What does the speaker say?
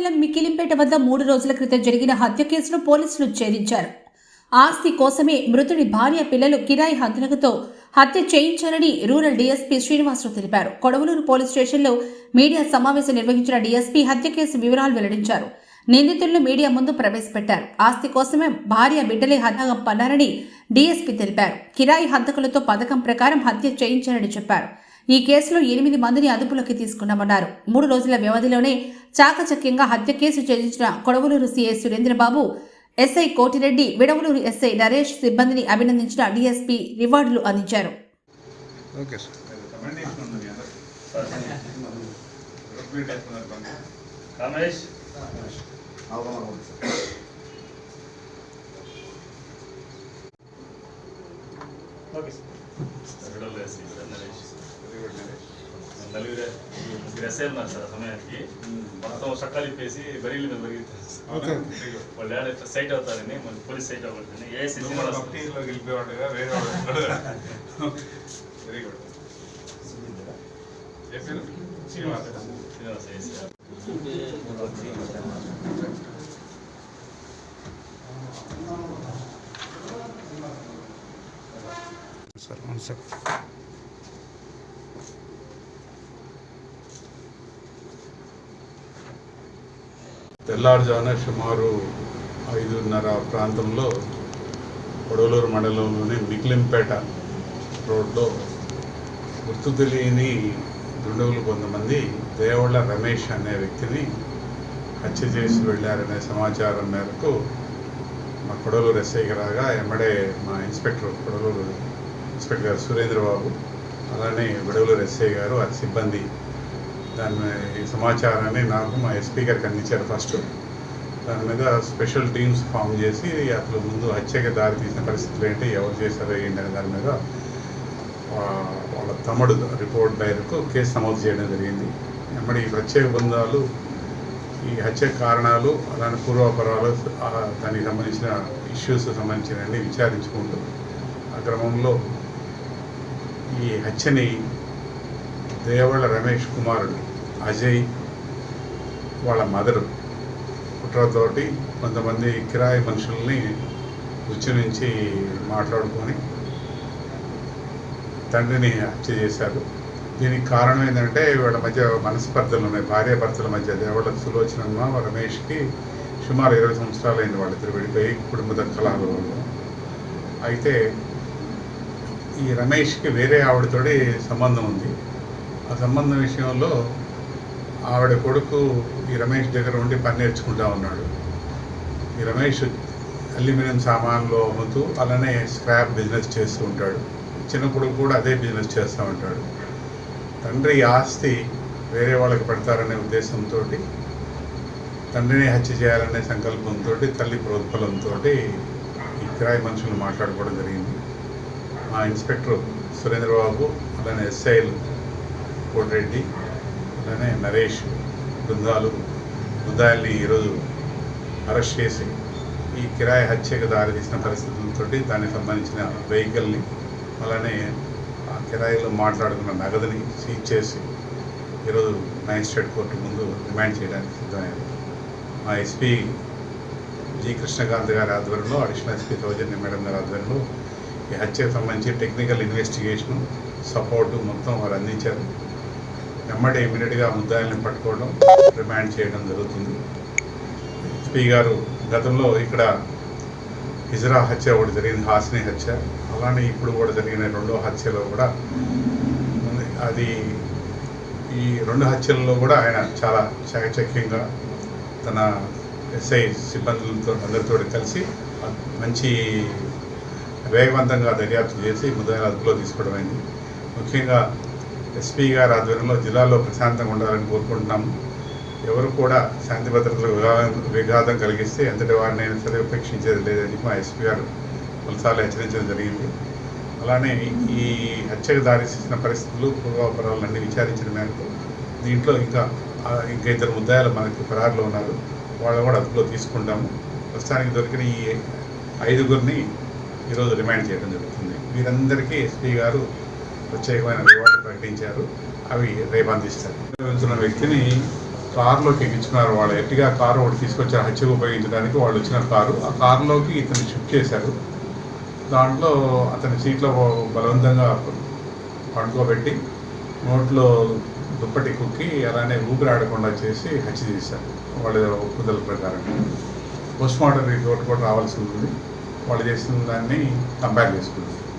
మండలం మికిలింపేట వద్ద మూడు రోజుల క్రితం జరిగిన హత్య కేసును పోలీసులు ఛేదించారు. ఆస్తి కోసమే మృతుడి భార్య పిల్లలు కిరాయి హద్దులతో హత్య చేయించారని రూరల్ డీఎస్పీ శ్రీనివాసరావు తెలిపారు. కొడవలూరు పోలీస్ స్టేషన్లో మీడియా సమావేశం నిర్వహించిన డీఎస్పీ హత్య కేసు వివరాలు వెల్లడించారు. నిందితులను మీడియా ముందు ప్రవేశపెట్టారు. ఆస్తి కోసమే భార్య బిడ్డలే హత్యగా పన్నారని డీఎస్పీ తెలిపారు. కిరాయి హంతకులతో పథకం ప్రకారం హత్య చేయించారని చెప్పారు. ఈ కేసులో ఎనిమిది మందిని అదుపులోకి తీసుకున్నామన్నారు. మూడు రోజుల వ్యవధిలోనే చాకచక్యంగా హత్య కేసు ఛేదించిన Kodavaluru CI Surendrababu SI Kotireddy Vidavaluru SI Naresh సిబ్బందిని అభినందించిన డీఎస్పీ రివార్డులు అందించారు. Okay sir. నలుగురు ముగ్గురు ఎస్ఐ ఉన్నారు సార్ ఆ సమయానికి మొత్తం చట్టాలు ఇప్పేసి బరీల మీద బరిగిస్తారు ఓకే వాళ్ళు ఏడ ఇట్లా సైట్ అవుతారని మన పోలీస్ సైట్ అవ్వకూడదని ఏఎస్సీ నువ్వు కూడా భక్తిలో గెలిపేవాడుగా వేరే వాడు వెరీ గుడ్ చెప్పారు శ్రీనివాస్ శ్రీనివాస్ ఏఎస్సీ సార్ అవును తెల్లారుజామున సుమారు ఐదున్నర ప్రాంతంలో కొడవలూరు మండలంలోని మిక్లింపేట రోడ్లో గుర్తు తెలియని దుండగులు కొంతమంది దేవుళ్ళ రమేష్ అనే వ్యక్తిని హత్య చేసి వెళ్ళారనే సమాచారం మేరకు మా కొడలూరు ఎస్ఐకి రాగా ఎమ్మడే మా ఇన్స్పెక్టర్ కొడలూరు ఇన్స్పెక్టర్ గారు సురేంద్రబాబు అలానే విడవలూరు ఎస్ఐ గారు ఆ సిబ్బంది దాని సమాచారాన్ని నాకు మా ఎస్పీ గారికి అందించారు ఫస్ట్. దాని మీద స్పెషల్ టీమ్స్ ఫామ్ చేసి అసలు ముందు హత్యకి దారి తీసిన పరిస్థితులు ఏంటి ఎవరు చేశారో ఏంటి అనే దాని మీద వాళ్ళ తమ్ముడు రిపోర్ట్ డైరెక్ట్ కేసు నమోదు చేయడం జరిగింది. మరి ఈ ప్రత్యేక బృందాలు ఈ హత్య కారణాలు అలానే పూర్వాపరాలు దానికి సంబంధించిన ఇష్యూస్ సంబంధించినవన్నీ విచారించుకుంటూ ఆ క్రమంలో ఈ హత్యని దేవళ్ళ రమేష్ కుమారుడు అజయ్ వాళ్ళ మదరు. కుట్రతోటి కొంతమంది కిరాయి మనుషుల్ని ఉచ్చి నుంచి మాట్లాడుకొని తండ్రిని హత్య చేశారు. దీనికి కారణం ఏంటంటే వీళ్ళ మధ్య మనస్పర్ధలు ఉన్నాయి. భార్యాభర్తల మధ్య దేవళ్ళ సులోచనమ్మ రమేష్కి సుమారు ఇరవై సంవత్సరాలు అయింది వాళ్ళిద్దరు విడిపోయి కుటుంబ దక్కలాలు అయితే ఈ రమేష్కి వేరే ఆవిడతోటి సంబంధం ఉంది. ఆ సంబంధం విషయంలో ఆవిడ కొడుకు ఈ రమేష్ దగ్గర ఉండి పని నేర్చుకుంటా ఉన్నాడు. ఈ రమేష్ అల్యూమినియం సామాన్లు అమ్ముతూ అలానే స్క్రాప్ బిజినెస్ చేస్తూ ఉంటాడు. చిన్న కొడుకు కూడా అదే బిజినెస్ చేస్తూ ఉంటాడు. తండ్రి ఆస్తి వేరే వాళ్ళకి పెడతారనే ఉద్దేశంతో తండ్రిని హత్య చేయాలనే సంకల్పంతో తల్లి ప్రోత్ఫలంతో ఈ కిరాయి మనుషులు మాట్లాడుకోవడం జరిగింది. మా ఇన్స్పెక్టర్ సురేంద్రబాబు అలానే ఎస్ఐలు కోటిరెడ్డి అలానే నరేష్ బృందాలు బృందాల్ని ఈరోజు అరెస్ట్ చేసి ఈ కిరాయి హత్యకు దారితీసిన పరిస్థితులతో దానికి సంబంధించిన వెహికల్ని అలానే ఆ కిరాయిలో మాట్లాడుకున్న నగదుని సీజ్ చేసి ఈరోజు మ్యాజిస్ట్రేట్ కోర్టు ముందు రిమాండ్ చేయడానికి సిద్ధమైంది. మా ఎస్పీ జి కృష్ణకాంత్ గారి ఆధ్వర్యంలో అడిషనల్ ఎస్పీ సౌజన్య మేడం గారి ఆధ్వర్యంలో ఈ హత్యకు సంబంధించి టెక్నికల్ ఇన్వెస్టిగేషన్ సపోర్టు మొత్తం వారు అందించారు. వెంబడి ఇమీడియట్గా ముద్దాయిల్ని పట్టుకోవడం రిమాండ్ చేయడం జరుగుతుంది. ఎస్పీ గారు గతంలో ఇక్కడ హిజ్రా హత్య ఒకటి జరిగింది హాసిని హత్య. అలానే ఇప్పుడు కూడా జరిగిన రెండో హత్యలో కూడా అది ఈ రెండు హత్యల్లో కూడా ఆయన చాలా చాకచక్యంగా తన ఎస్ఐ సిబ్బందులతో అందరితో కలిసి మంచి వేగవంతంగా దర్యాప్తు చేసి ముద్దాయిల అదుపులో తీసుకోవడం అయింది. ముఖ్యంగా ఎస్పీ గారు ఆధ్వర్యంలో జిల్లాలో ప్రశాంతంగా ఉండాలని కోరుకుంటున్నాము ఎవరు కూడా శాంతి భద్రతలకు విఘాతం కలిగిస్తే ఎంతటి వారిని సరే ఉపేక్షించేది లేదని మా ఎస్పీ గారు పలుసార్లు హెచ్చరించడం జరిగింది. అలానే ఈ హత్యకు దారితీసిన పరిస్థితులు పూర్వాపరాలన్నీ విచారించిన మేరకు దీంట్లో ఇంకా ఇంకా ఇద్దరు ముద్దాయాలు మనకి పరారులో ఉన్నారు. వాళ్ళని కూడా అదుపులో తీసుకుంటాము. ప్రస్తుతానికి దొరికిన ఈ ఐదుగురిని ఈరోజు రిమాండ్ చేయడం జరుగుతుంది. వీరందరికీ ఎస్పీ గారు ప్రత్యేకమైన ప్రకటించారు. అవి రేపు అందిస్తారు వెళ్తున్న వ్యక్తిని కారులోకి ఎక్కించుకున్నారు వాళ్ళు. ఎట్టిగా కారు ఒకటి తీసుకొచ్చారు హత్యకు ఉపయోగించడానికి వాళ్ళు వచ్చిన కారు. ఆ కారులోకి ఇతను షిఫ్ట్ చేశారు. దాంట్లో అతని సీట్లో బలవంతంగా పండుకోబెట్టి నోట్లో దుప్పటి కుక్కి అలానే ఊపిరాడకుండా చేసి హత్య చేశారు. వాళ్ళ ఒప్పుదల ప్రకారం. పోస్ట్ మార్టం రిపోర్ట్ కూడా రావాల్సి ఉంది. వాళ్ళు చేసిన దాన్ని కంపేర్ చేసుకుంటుంది